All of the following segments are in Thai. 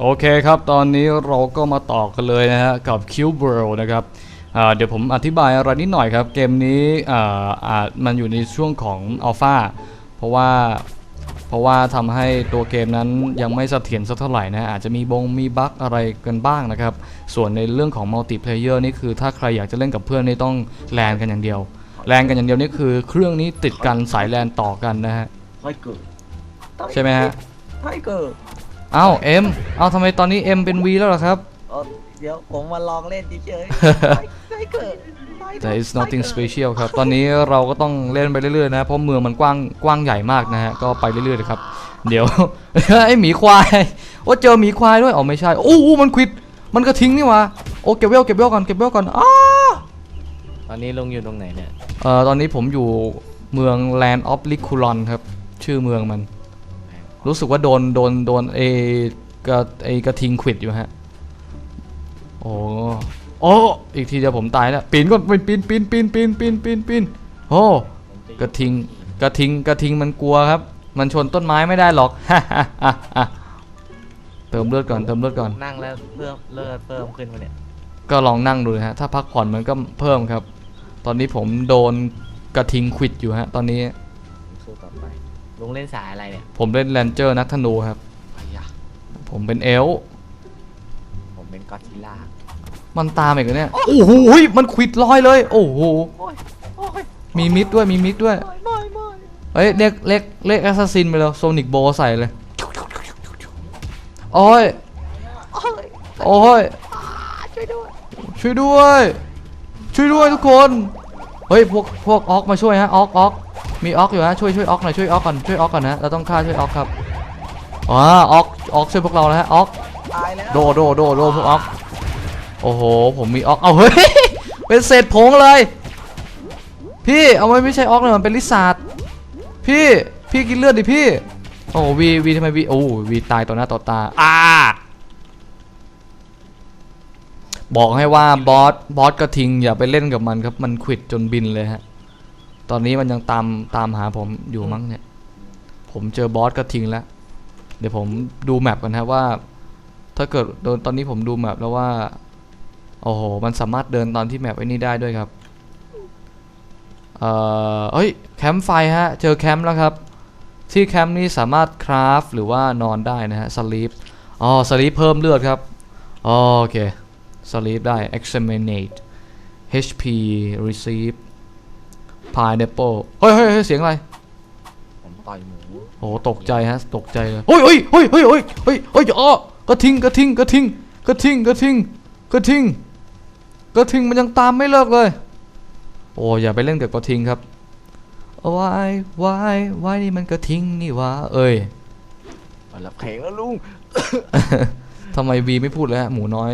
โอเคครับตอนนี้เราก็มาต่อกันเลยนะฮะกับ Q b r o นะครับอ่าเดี๋ยวผมอธิบายอะไรนิดหน่อยครับ เกมนี้อ่าอาจมันอยู่ในช่วงของอัลฟาเพราะว่าเพราะว่าทำให้ตัวเกมนั้นยังไม่เสถียรสักเท่าไหร่นะอาจจะมีบงมีบั๊กอะไรกันบ้างนะครับ ส่วนในเรื่องของมัลติเพลเยอร์นี่คือถ้าใครอยากจะเล่นกับเพื่อนนี่ต้องแลนกันอย่างเดียว แลนกันอย่างเดียวนี่คือเครื่องนี้ติดกันสายแลนต่อกันนะฮะไทเกอร์ใช่ไหมฮะไท เกอร์เอ้าเอ็มเอ้าทำไมตอนนี้เอ็มเป็น V แล้วเหรอครับ เอ่อเดี๋ยวผมมาลองเล่นเฉยๆไทเกอร์แต่ it's nothing special ครับ ตอนนี้เราก็ต้องเล่นไปเรื่อยๆนะ เพราะเมืองมันกว้างกว้างใหญ่มากนะฮะ ก็ไปเรื่อยๆเลยครับ เดี๋ยว ไอหมีควาย โอ้เจอหมีควายด้วย อ๋อไม่ใช่ โอ้โหมันควิด มันก็ทิ้งนี่หวะโอ้เก็บเวลเก็บเวลก่อนเก็บเวลก่อนอ้าตอนนี้ลุงอยู่ตรงไหนเนี่ย เอ่อตอนนี้ผมอยู่เมือง Land of l i c u l o n ครับ ชื่อเมืองมัน รู้สึกว่าโดนโดนโดนเอกระเอกระทิงขวิดอยู่ฮะ โอ้โอ้อีกทีจะผมตายแล้วปีนก็ไปปีนปีนปีนปีนปีนปีนปีนโอ้กระทิงกระทิงกระทิงมันกลัวครับ มันชนต้นไม้ไม่ได้หรอกเติมเลือดก่อนเติมเลือดก่อน นั่งแล้วเพิ่มเลือดเพิ่มขึ้นมาเนี่ย ก็ลองนั่งดูนะฮะ ถ้าพักผ่อนมันก็เพิ่มครับ ตอนนี้ผมโดนกระทิงขิดอยู่ฮะ ตอนนี้สู้ต่อไป ลุงเล่นสายอะไรเนี่ยผมเล่นแรนเจอร์นักธนูครับ ไอ้ยะผมเป็นเอลฟ์ผมเป็นก็อดซิลล่ามันตามอีกแล้วเนี่ย โอ้โหยมันควิดลอยเลย โอ้โห โอ้ยโอ้ยมีมิดด้วย มีมิดด้วยไม่ไม่เฮ้ยเรียกเรียกเรียกแอสซัสซินไปแล้วโซนิกโบใส่เลย โอ้ย โอ้ยช่วยด้วยช่วยด้วย ช่วยด้วยทุกคน เฮ้ย พวกพวกออกมาช่วยฮะออกออก มีออกอยู่ฮะช่วยช่วยออกหน่อยช่วยออกก่อนช่วยออกก่อนนะเราต้องฆ่าช่วยออกครับอ๋อออกออกช่วยพวกเราแล้วฮะออกตายแล้วโดโดโดโดพวกออกโอ้โหผมมีออกเอาเฮ้ยเป็นเศษผงเลย พี่เอาไว้ไม่ใช่ออกเลยมันเป็นลิซาร์ดพี่พี่กินเลือดดิพี่โอ้วีวีทำไมวีโอ้วีตายต่อหน้าต่อตาอ่าบอกให้ว่าบอสบอสกระทิงอย่าไปเล่นกับมันครับมันขวิดจนบินเลยฮะ ตอนนี้มันยังตามตามหาผมอยู่มั้งเนี่ย ผมเจอบอสกระทิงแล้ว เดี๋ยวผมดูแมปกันนะว่า ถ้าเกิดโดนตอนนี้ผมดูแมปแล้วว่า โอ้โห มันสามารถเดินตอนที่แมปไอ้นี่ได้ด้วยครับ เอ่อเอ้ย แคมป์ไฟฮะ เจอแคมป์แล้วครับ ที่แคมป์นี้สามารถคราฟหรือว่านอนได้นะฮะสลีป อ๋อสลีปเพิ่มเลือดครับ โอเคสลีปได้ examinate HP receive pineapple เฮ้ยเฮ้ยเฮ้ยเสียงอะไร ผมต่อยหมูโอ้ตกใจฮะ ตกใจเลยเฮ้ยเฮ้ยเฮ้ยเฮ้ยเฮ้ยเฮ้ยเฮ้ยอ๋อกระทิงกระทิงกระทิงกระทิงกระทิงกระทิงกระทิงมันยังตามไม่เลิกเลย โอ้อย่าไปเล่นกับกระทิงครับวายวายวายนี่มันกระทิงนี่วะเอ้ยเอาละเพลงแล้วลุงทำไมวีไม่พูดเลยฮะหมูน้อย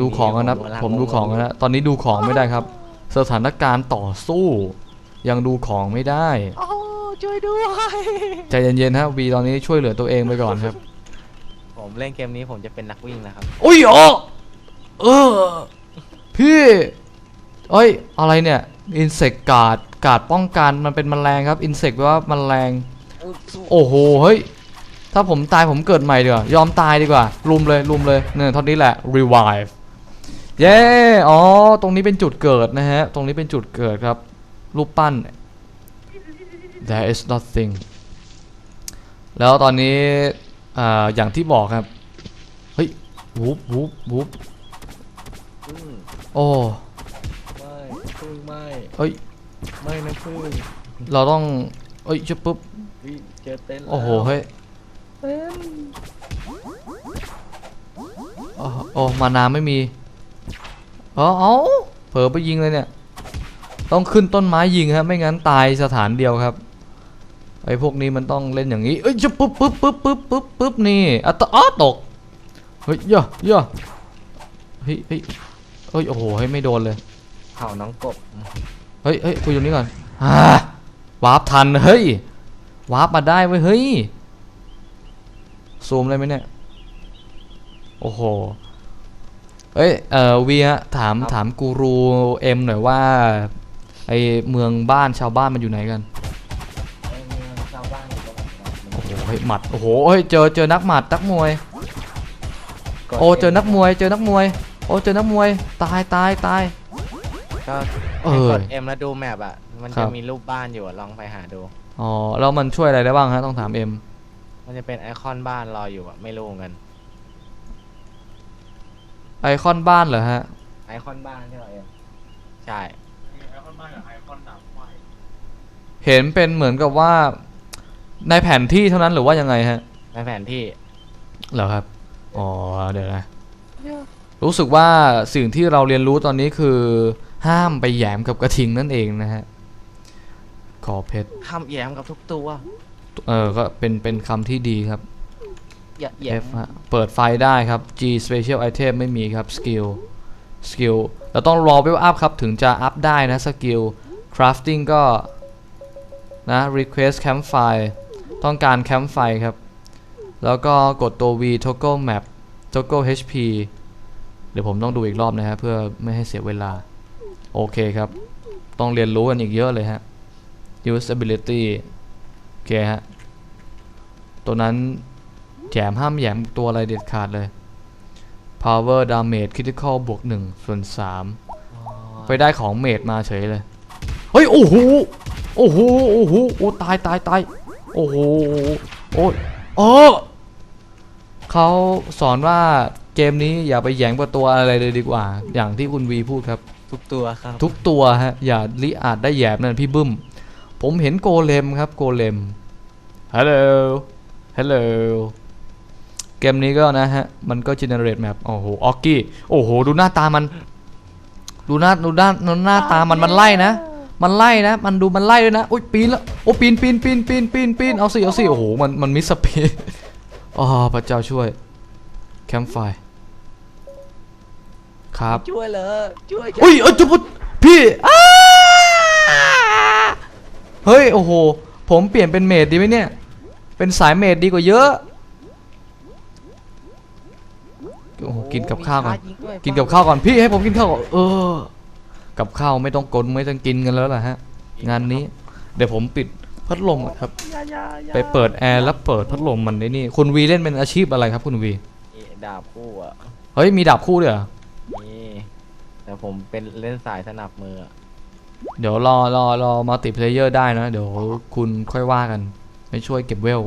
ดูของกันนะผมดูของกันนะตอนนี้ดูของไม่ได้ครับ สถานการณ์ต่อสู้ ยังดูของไม่ได้โอ้ช่วยด้วยใจเย็นๆฮะวีตอนนี้ช่วยเหลือตัวเองไปก่อนครับ ผมเล่นเกมนี้ผมจะเป็นนักวิ่งนะครับอุ้ยโอ้เออพี่เอ้ยอะไรเนี่ยอินเสกกาดกาดป้องกันมันเป็นแมลงครับอินเสกแปลว่าแมลงโอ้โหเฮ้ยถ้าผมตายผมเกิดใหม่ดีกว่ายอมตายดีกว่ารุมเลยรุมเลยเนี่ยเท่านี้แหละ revive เย้อ๋อ ตรงนี้เป็นจุดเกิดนะฮะ ตรงนี้เป็นจุดเกิดครับ รูปปั้น there is nothing แล้วตอนนี้อ่าอย่างที่บอกครับ เฮ้ยวูบวูบวูบพึ่งโอ้ไม่พึ่งไม่เอ้ย ไม่นะพึ่งเราต้อง เอ้ยชุบปุ๊บ วิเจอเต้นแล้วโอ้โห เฮ้ยโอ้โอ้มานาไม่มี เออเอาเผลอไปยิงเลยเนี่ย ต้องขึ้นต้นไม้ยิงครับไม่งั้นตายสถานเดียวครับไอ้พวกนี้มันต้องเล่นอย่างนี้เอ้ยชุบปุ๊บปุ๊บปุ๊บปุ๊บปุ๊บปุ๊บนี่อะตะอ้อตกเฮ้ยย่อย่อเฮ้ยเฮ้ยเฮ้ยโอ้โหเฮ้ยไม่โดนเลยเผาน้องกบเฮ้ยเฮ้ยคุยตรงนี้ก่อนอ่าวาร์ปทันเฮ้ยวาร์ปมาได้เว้ยเฮ้ยซูมได้ไหมเนี่ยโอ้โห เอ้ยเอ่อวีฮะถามถามกูรูเอ็มหน่อยว่าไอเมืองบ้านชาวบ้านมันอยู่ไหนกันไอ้เมืองชาวบ้านอยู่ตรงไหนวะโอ้โหโอ้ยหมัดโอ้โหเฮ้ยเจอเจอนักหมัดนักมวย กดโอ้เจอนักมวย เจอนักมวย โอ้เจอนักมวย ตายตายตาย ก็เอให้อกด M แล้วดูแมปอะ มันครัจะบ มีรูปบ้านอยู่อะลองไปหาดู อ๋อแล้วมันช่วยอะไรได้บ้างฮะต้องถามเอ็มมันจะเป็นไอคอนบ้านรออยู่อะ ไม่รู้เหมือนกัน ไอคอนบ้านเหรอฮะ ไอคอนบ้านใช่ไหมเอ็มใช่ไอคอนบ้านกับไอคอนดาบไฟเห็นเป็นเหมือนกับว่า ในแผนที่เท่านั้นหรือว่ายังไงฮะ ในแผนที่ เหรอครับ อ๋อ เดี๋ยวนะ รู้สึกว่าสิ่งที่เราเรียนรู้ตอนนี้คือ ห้ามไปแหยมกับกระทิงนั่นเองนะฮะ ขอเพชรห้ามแย้มกับทุกตัว เออ ก็เป็นเป็นคำที่ดีครับ อย่าแย้ F ฮะเปิดไฟได้ครับ G special item ไม่มีครับ skill skill เราต้องรอ level up ครับ ถึงจะอัพได้นะ skill crafting ก็ นะ request campfire ต้องการ campfire ครับ แล้วก็กดตัว V toggle map toggle HP เดี๋ยวผมต้องดูอีกรอบนะฮะเพื่อไม่ให้เสียเวลา โอเคครับ ต้องเรียนรู้กันอีกเยอะเลยฮะ usability โอเคฮะ ตัวนั้น แจมห้ามแหยมตัวอะไรเด็ดขาดเลย power damage critical บวก1ส่วน3ไปได้ของเมดมาเฉยเลย เฮ้ย โอ้โห โอ้โห โอ้โห โอ้ตายตายตายโอ้โห โอ้ยเออเขาสอนว่าเกมนี้อย่าไปแหยงกับตัวอะไรเลยดีกว่า อย่างที่คุณวีพูดครับ ทุกตัวครับ ทุกตัวฮะ อย่าลิอาจได้แหยบนั่นพี่บึ้ม ผมเห็นโกเลมครับโกเลมฮัลโหลฮัลโหล เกมนี้ก็นะฮะ มันก็ generate map โอ้โห ออกกี้ โอ้โห ดูหน้าตามัน ดูหน้า ดูหน้าดูหน้าตามัน มันไล่นะ มันไล่นะ มันดูมันไล่ด้วยนะ อุ้ยปีนแล้วโอ้ปีนปีนปีนปีนปีนปีนเอาสิ เอาสิ โอ้โห มัน มันมิสปีนอ๋อพระเจ้าช่วย แคมป์ไฟ ครับ ช่วยเลยช่วยอุ้ยเอ้ยจุ๊บพี่อ้าเฮ้ย โอ้โห ผมเปลี่ยนเป็นเมดดีไหมเนี่ย เป็นสายเมดดีกว่าเยอะ โอ้โหกินกับข้าวก่อนมีชร์จยิงด้วยกินกับข้าวก่อนพี่ให้ผมกินข้าวก่อนเออ กับข้าวไม่ต้องกลนไม่ต้องกินกันแล้วล่ะฮะ งานนี้ เดี๋ยวผมปิดพัดลมก่อนครับ อย่าอย่าอย่าไปเปิดแอร์แล้วเปิดพัดลมมันได้นี่คุณวีเล่นเป็นอาชีพอะไรครับคุณวีนี่ดาบคู่อะเฮ้ยมีดาบคู่ด้วยเหรอนี่แต่ผมเป็นเล่นสายสนับมืออะเดี๋ยวรอรอรอมัลติเพลเยอร์ได้นะ เดี๋ยวคุณค่อยว่ากัน ไม่ช่วยเก็บเวล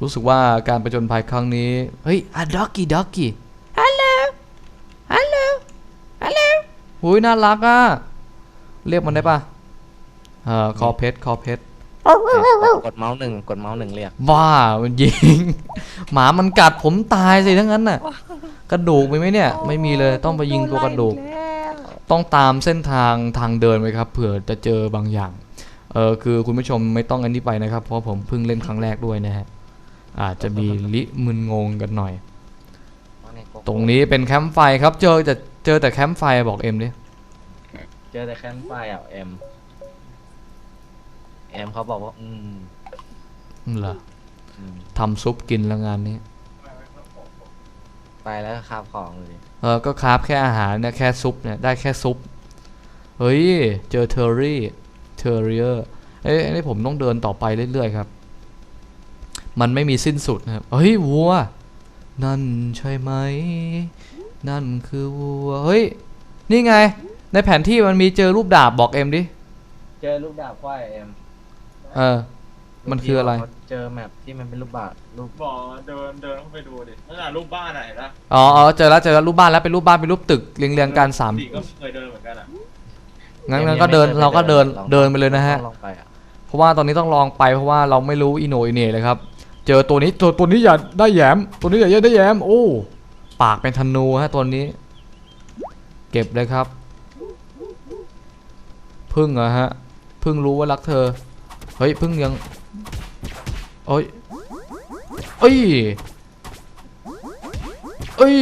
รู้สึกว่าการประจนภัยครั้งนี้ เฮ้ยอะด็อกกี้ด็อกกี้ฮัลโหลฮัลโหลฮัลโหลหุยน่ารักอะ เรียกมันได้ปะเอ่อคอเพชรคอเพชรกดเมาส์หนึ่งกดเมาส์หนึ่งเรียกว้ามันยิง หมามันกัดผมตายสิทั้งนั้นน่ะ กระดูกมีไหมเนี่ย ไม่มีเลยต้องไปยิงตัวกระดูก ต้องตามเส้นทางทางเดินไว้ครับเผื่อจะเจอบางอย่าง เออคือคุณผู้ชมไม่ต้องอันนี้ไปนะครับ เพราะผมเพิ่งเล่นครั้งแรกด้วยนะฮะ อาจจะมีลิมึนงงกันหน่อย ตรงนี้เป็นแคมป์ไฟครับ เจอแต่เจอแต่แคมป์ไฟบอกเอ็มดิ เจอแต่แคมป์ไฟอะเอ็ม เอ็มเขาบอกว่า อืมอืมเหรออืมทำซุปกินแล้วงานนี้ ไปแล้วก็คาบของเลย เออ ก็คราฟแค่อาหารเนี่ยแค่ซุปเนี่ยได้แค่ซุป เฮ้ย เจอเทอร์รี่ เทอร์เรียเอ้ยอันนี้ผมต้องเดินต่อไปเรื่อยๆครับ มันไม่มีสิ้นสุดนะครับเฮ้ยวัว นั่นใช่ไหม นั่นคือวัว เฮ้ย นี่ไง ในแผนที่มันมีเจอรูปดาบบอกเอ็มดิ เจอลูกดาบควายเอ็มเออ มันคืออะไรเขาเจอแมปที่มันเป็นลูกบาศก์ลูกบอกเดินเดินเข้าไปดูดินั่นน่ะรูปบ้านอะเห็นปะอ๋ออ๋อเจอแล้วเจอแล้วรูปบ้านแล้วเป็นรูปบ้านเป็นรูปตึกเรียงเรียงๆกันสามสีก็เคยเดินเหมือนกันอะงั้นงั้นก็เดินเราก็เดินเดินไปเลยนะฮะ ลองไปอะเพราะว่าตอนนี้ต้องลองไปเพราะว่าเราไม่รู้อีโหนอีเหน่เลยครับ เจอตัวนี้ตัวตัวนี้อย่าได้แยม ตัวนี้อย่าได้แยม โอ้ ปากเป็นธนูฮะตัวนี้ เก็บเลยครับ พึ่งเหรอะฮะ พึ่งรู้ว่ารักเธอ เฮ้ยพึ่งยังเอ้ยเอ้ยเอ้ย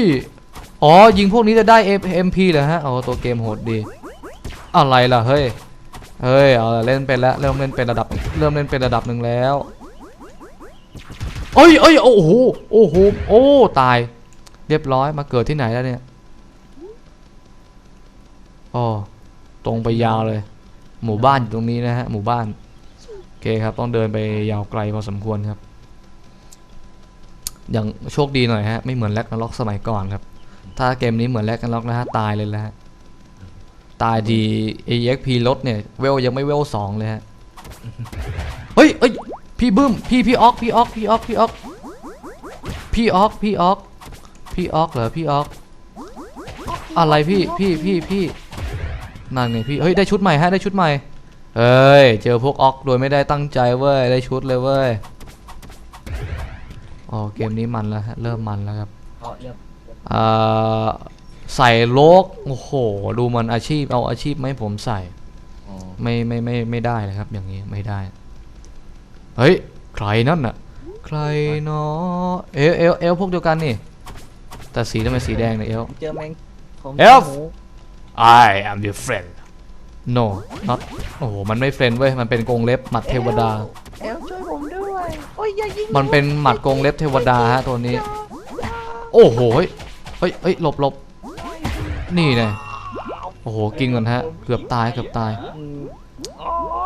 อ๋อ ยิงพวกนี้จะได้ MP เหรอฮะ อ๋อ ตัวเกมโหดดี อะไรล่ะ เฮ้ย เฮ้ย เอาเล่นเป็นแล้ว เริ่มเล่นเป็นระดับ เริ่มเล่นเป็นระดับหนึ่งแล้ว เอ้ยเอ้ยโอ้โหโอ้โหโอ้ตาย เรียบร้อยมาเกิดที่ไหนแล้วเนี่ยอ๋อตรงไปยาวเลย หมู่บ้านอยู่ตรงนี้นะฮะหมู่บ้านโอเคครับ ต้องเดินไปยาวไกลพอสมควรครับ อย่างโชคดีหน่อยฮะไม่เหมือนแล็กนาล็อกสมัยก่อนครับ ถ้าเกมนี้เหมือนแล็กนาล็อกนะฮะตายเลยแล้วฮะตายดี EXP ลดเนี่ยเวลยังไม่เวลสองเลยฮะเฮ้ยเอ้ย พี่บึ้มพี่พี่ออกพี่ออกพี่ออกพี่ออกพี่ออกพี่ออกพี่ออกเหรอพี่ออก อะไรพี่พี่พี่พี่นั่นไงพี่เฮ้ยได้ชุดใหม่ฮะได้ชุดใหม่เฮ้ยเจอพวกออกโดยไม่ได้ตั้งใจเว้ยได้ชุดเลยเว้ยอ๋อเกมนี้มันแล้วฮะเริ่มมันแล้วครับเพราะเรื่องอ่าใส่โลกโอ้โหดูมันอาชีพเอาอาชีพมาให้ผมใส่อ๋อไม่ไม่ไม่ไม่ได้เลยครับ อย่างนี้ไม่ได้ เฮ้ย ใครนั่นน่ะ ใครเนาะเอลเอลเอลพวกเดียวกันนี่ แต่สีทำไมสีแดงเนี่ยเอลผมเจอแมงผมเอเจอฟหมู I am your friend no not โอ้โห มันไม่เฟรนเว้ย มันเป็นกรงเล็บหมัดเทวดา เอลช่วยผมด้วยโอ้ยอย่ายิงมันเป็นหมัดกรงเล็บเทวดาฮะตัวนี้ โอ้โห เฮ้ย เฮ้ยเฮ้ยหลบหลบนี่ไงโอ้โห กินก่อนฮะ เกือบตาย เกือบตาย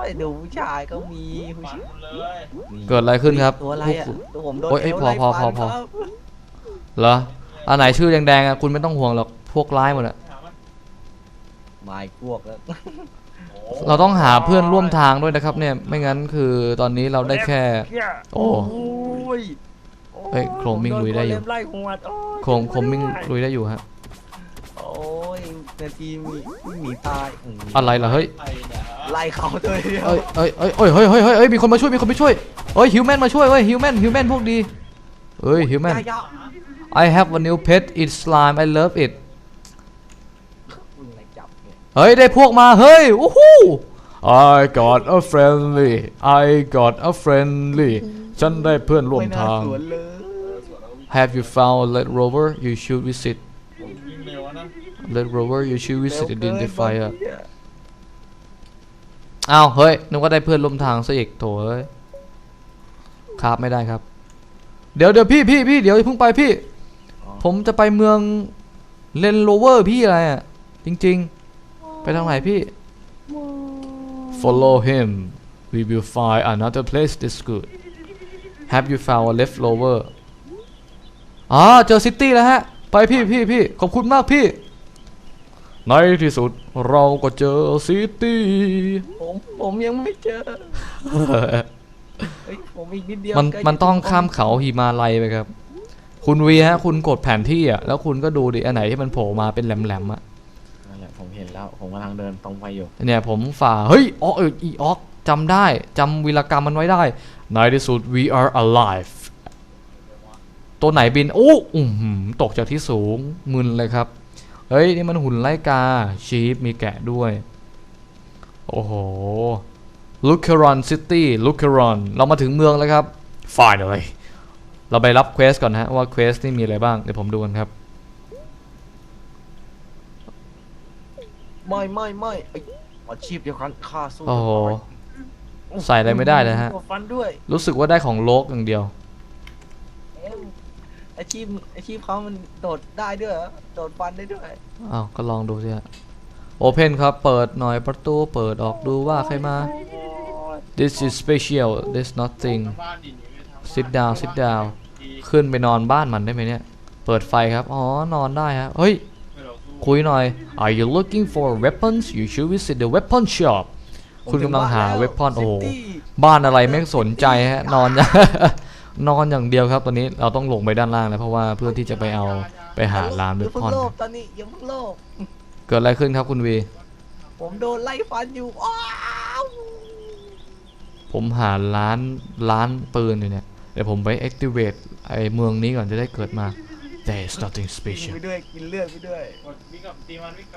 อืมโอ้ยดูผู้ชายก็มีผู้ฟันชายมันเลยนี่เกิดอะไรขึ้นครับตัวอะไรอะตัวผมโดนโอ้ยเอ้ยเอลพอไล่พอฟันพอพอครับเหรออันไหนชื่อแดงๆอะคุณไม่ต้องห่วงหรอกพวกร้ายหมดอะถามมันไม้พวกแล้วโอ้เราต้องหาเพื่อนร่วมทางด้วยนะครับเนี่ยไม่งั้นคือตอนนี้เราได้แค่โอ้ยเฮ้ยโครมมิ่งลุยได้อยู่ โนโกเลมไล่หัวดโอ้ยโคมโคมมิ่งลุยได้อยู่ฮะ โอ้ยนาทีมีมีหมีตายอืมอะไรล่ะเฮ้ยใครเนี่ยไล่เขาเลยเอ้ยเอ้ยเอ้ยเอ้ยเฮ้ยเฮ้ยเฮ้ยเฮ้ยมีคนมาช่วยมีคนมาช่วยเอ้ยฮิวแมนมาช่วยเว้ยฮิวแมนฮิวแมนพวกดีเอ้ยฮิวแมน ยายา I have a new pet it's slime I love it มึงอะไรจับเนี่ยเฮ้ย ได้พวกมาเฮ้ยอู้หู I got a friendly I got a friendly ฉันได้เพื่อนร่วมไม่น่าทาง สวนเลย Have you found a Red Rover you should visit Red Rover you should เร็ visit วเกิน identifier บางทีอะอ้าว เฮ้ย นึกว่าได้เพื่อนร่วมทางซะอีกโถเอ้ยครับไม่ได้ครับ เดี๋ยวเดี๋ยวพี่พี่พี่เดี๋ยวอย่าเพิ่งไปพี่ ผมจะไปเมืองเลนโรเวอร์พี่อะไรอะ จริง ๆ ไปทางไหนพี่ Follow him we will find another place that's good Have you found a left rover อ๋อเจอซิตี้แล้วฮะ ไปพี่พี่พี่ขอบคุณมากพี่ ในที่สุดเราก็เจอซิตี้ผมผมยังไม่เจอเฮ้ยผมอีกนิดเดียวมันใกล้มันต้องจะถึข้ามเขาหิมาลัยไปครับ คุณวีฮะ คุณกดแผนที่อะแล้วคุณก็ดูดิอันไหนที่มันโผล่มาเป็นแหลมๆอะนั่นแหละผมเห็นแล้ว ผมกำลังเดินตรงไปอยู่ เนี่ยผมฝ่า เฮ้ยอ๋อเอออีออกจำได้จำวีรกรรมมันไว้ได้ ในที่สุด we are alive ตัวไหนบินโอ้อือหือตกจากที่สูงมึนเลยครับ เฮ้ย นี่มันหุ่นไล่กาชีฟมีแกะด้วย โอ้โหลูค r รอนซิตี้ลูค r รอนเรามาถึงเมืองแล้วครับ finally เราไปรับเควสก่อนนะฮะว่าเควสนี่มีอะไรบ้าง เดี๋ยวผมดูกันครับ ไม่ไม่ไม่เอ้ยอาชีพเดียวกันฆ่าสู้โอ้โหกันใส่อะไรไม่ได้เลยฮะหัวฟันด้วย รู้สึกว่าได้ของโลกอย่างเดียวเอ็ม อาชีพอาชีพเขามันโดดได้ด้วยเหรอโดดฟันได้ด้วยอ้าวก็ลองดูสิฮะโอเพนครับ เปิดหน่อยประตูเปิดออกดูว่าใครมา this is special this nothing บ้านดินอยู่ในทาง sit down sit down ดีขึ้นไปนอนบ้านมันได้ไหมเนี่ย เปิดไฟครับ อ๋อ นอนได้ฮะ เฮ้ยไม่เราสู้คุยหน่อย Are you looking for weapons you should visit the weapon shop คุณกำลังหา weapon โอ้โหบ้านอะไรไม่สนใจฮะ นอน นอนอย่างเดียวครับ ตอนนี้เราต้องลงไปด้านล่างแล้วเพราะว่าเพื่อที่จะไปเอาไปหาร้านอย่าเพิ่ง weapon โลภตอนนี้อย่าเพิ่งโลภเกิดอะไรขึ้นครับคุณวี ผมโดนไล่ฟันอยู่อ้าวผมหาร้านร้านปืนอยู่เนี่ย เดี๋ยวผมไป activate ไอเมืองนี้ก่อนจะได้เกิดมา There is nothing กิน special ไปด้วยกินเลือดไปด้วยกดวิ่งกับตีมันวิ่งกับ